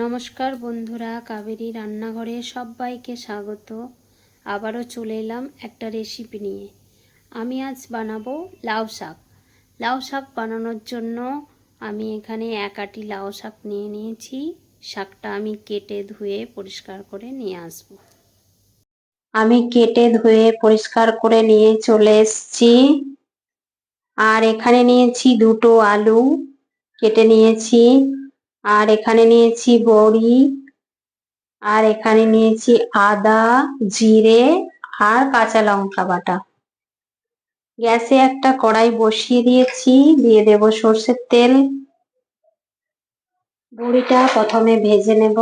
নমস্কার বন্ধুরা, কাবেরী রান্নাঘরে সবাইকে স্বাগত। আবারও চলে এলাম একটা রেসিপি নিয়ে। আমি আজ বানাবো লাউ শাক। লাউ শাক বানানোর জন্য আমি এখানে এক আটি লাউ শাক নিয়ে নিয়েছি। শাকটা আমি কেটে ধুয়ে পরিষ্কার করে নিয়ে আসব। আমি কেটে ধুয়ে পরিষ্কার করে নিয়ে চলে এসেছি। আর এখানে নিয়েছি দুটো আলু। কেটে নিয়েছি। আর এখানে নিয়েছি বড়ি, আর এখানে নিয়েছি আদা, জিরে আর কাঁচা লঙ্কা বাটা। গ্যাসে একটা কড়াই বসিয়ে দিয়েছি, দিয়ে দেব সর্ষের তেল। বড়িটা প্রথমে ভেজে নেব।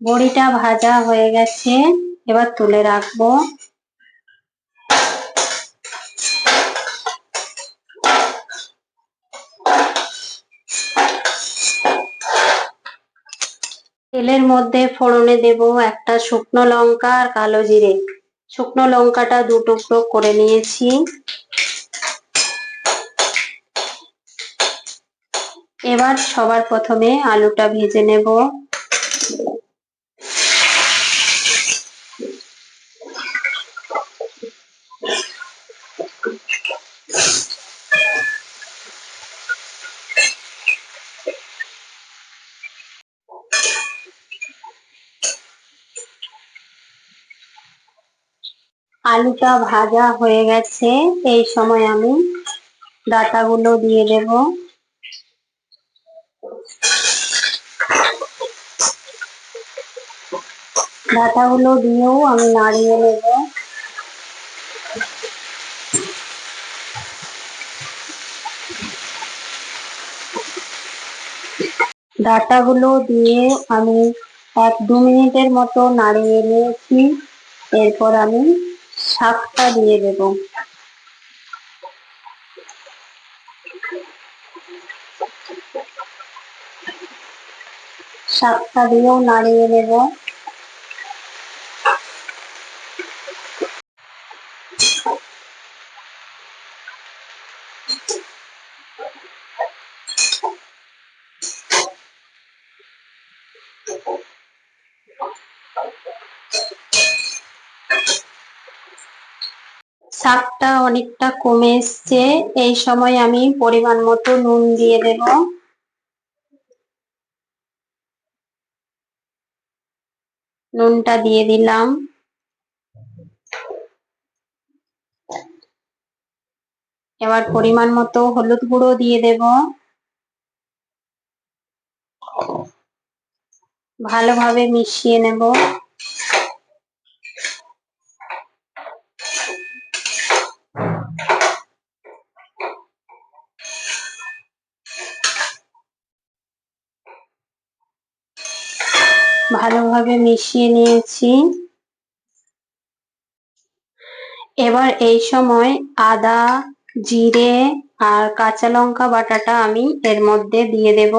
বড়িটা ভাজা হয়ে গেছে। এবার তুলে রাখব। তেলের মধ্যে ফোড়নে দেব একটা শুকনো লঙ্কা আর কালো জিরে। শুকনো লঙ্কাটা দু টুকরো করে নিয়েছি। এবার সবার প্রথমে আলুটা ভেজে নেব। আলুটা ভাজা হয়ে গেছে, এই সময় আমি ডাটাগুলো দিয়ে দেব। ডাটাগুলো দিয়েও আমি নাড়িয়ে নেব। ডাটাগুলো দিয়ে আমি এক দু মিনিটের মতো নাড়িয়ে নিয়েছি। এরপর আমি শাকটা দিয়ে দেব। শাকটা দিয়েও নাড়িয়ে নেব শাকটা অনেকটা কমে এসছে। এই সময় আমি পরিমাণ মতো নুন দিয়ে দেব। নুনটা দিয়ে দিলাম। এবার পরিমাণ মতো হলুদ গুঁড়ো দিয়ে দেব। ভালোভাবে মিশিয়ে নেব। ভালোভাবে মিশিয়ে নিয়েছি। এবার এই সময় আদা, জিরে আর কাঁচা লঙ্কা বাটাটা আমি এর মধ্যে দিয়ে দেব।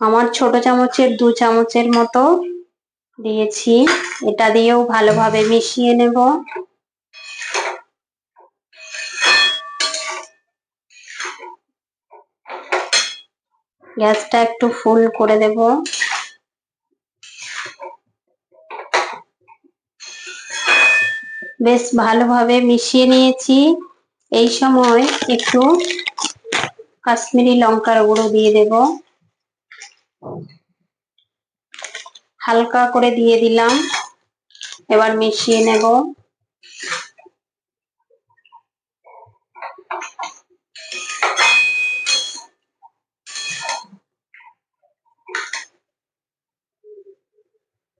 আমার ছোট চামচের দু চামচের মতো দিয়েছি। এটা দিয়েও ভালোভাবে মিশিয়ে নেব। গ্যাসটা একটু ফুল করে দেব। বেশ ভালোভাবে মিশিয়ে নিয়েছি। এই সময় একটু কাশ্মীরি লঙ্কার গুঁড়ো দিয়ে দেব। হালকা করে দিয়ে দিলাম। এবার মিশিয়ে নেব।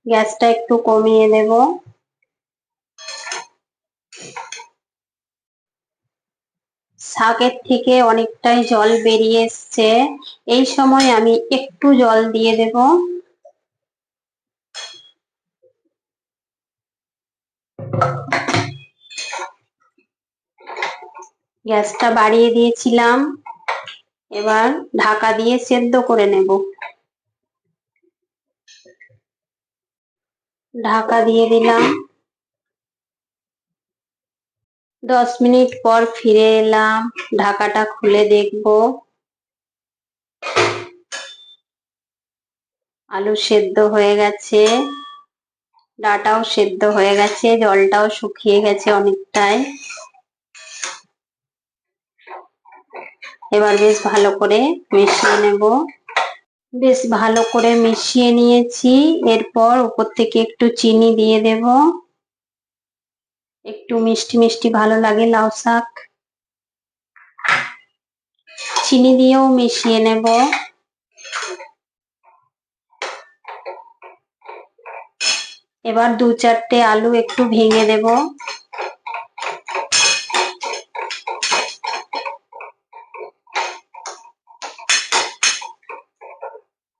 গ্যাসটা একটু কমিয়ে দেব। শাকের থেকে অনেকটাই জল বেরিয়ে এসছে। এই সময় আমি একটু জল দিয়ে দেব। গ্যাসটা বাড়িয়ে দিয়েছিলাম। এবার ঢাকা দিয়ে সেদ্ধ করে নেব। ঢাকা দিয়ে দিলাম। দশ মিনিট পর ফিরে এলাম। ঢাকাটা খুলে দেখব। আলু সেদ্ধ হয়ে গেছে। ডাটাও সেদ্ধ হয়ে গেছে। জলটাও শুকিয়ে গেছে অনেকটাই। এবার বেশ ভালো করে মিশিয়ে নেব। বেশ ভালো করে মিশিয়ে নিয়েছি। এরপর উপর থেকে একটু চিনি দিয়ে দেব। একটু মিষ্টি মিষ্টি ভালো লাগে লাউ শাক। চিনি দিয়েও মিশিয়ে নেব। এবার দু চারটে আলু একটু ভেঙে দেব।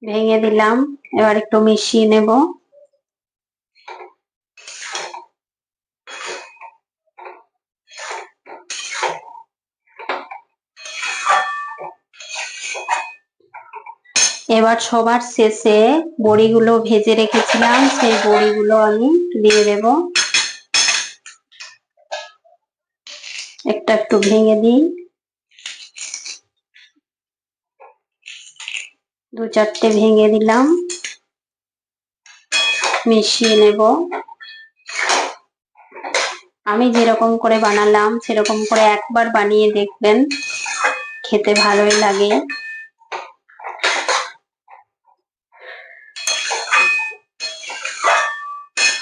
ভেঙে দিলাম। এবার একটু মিশিয়ে নেব। এবার সবার শেষে বড়িগুলো ভেজে রেখেছিলাম। সেই বড়িগুলো আমি দিয়ে দেব। একটা একটু ভেঙে দিই। দু চারটে ভেঙে দিলাম। মিশিয়ে নেব। আমি যেরকম করে বানালাম, সেরকম করে একবার বানিয়ে দেখবেন। খেতে ভালোই লাগে।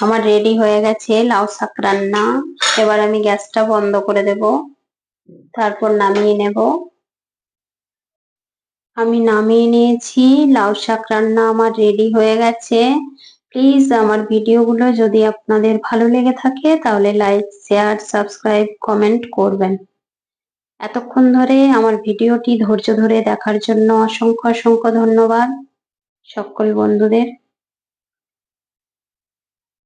আমার রেডি হয়ে গেছে লাউ শাক রান্না। এবার আমি গ্যাসটা বন্ধ করে দেব। তারপর নামিয়ে নেব। আমি নামিয়ে নিয়েছি। লাউ শাক রান্না আমার রেডি হয়ে গেছে। প্লিজ আমার ভিডিওগুলো যদি আপনাদের ভালো লেগে থাকে, তাহলে লাইক শেয়ার সাবস্ক্রাইব কমেন্ট করবেন। এতক্ষণ ধরে আমার ভিডিওটি ধৈর্য ধরে দেখার জন্য অসংখ্য অসংখ্য ধন্যবাদ। সকল বন্ধুদের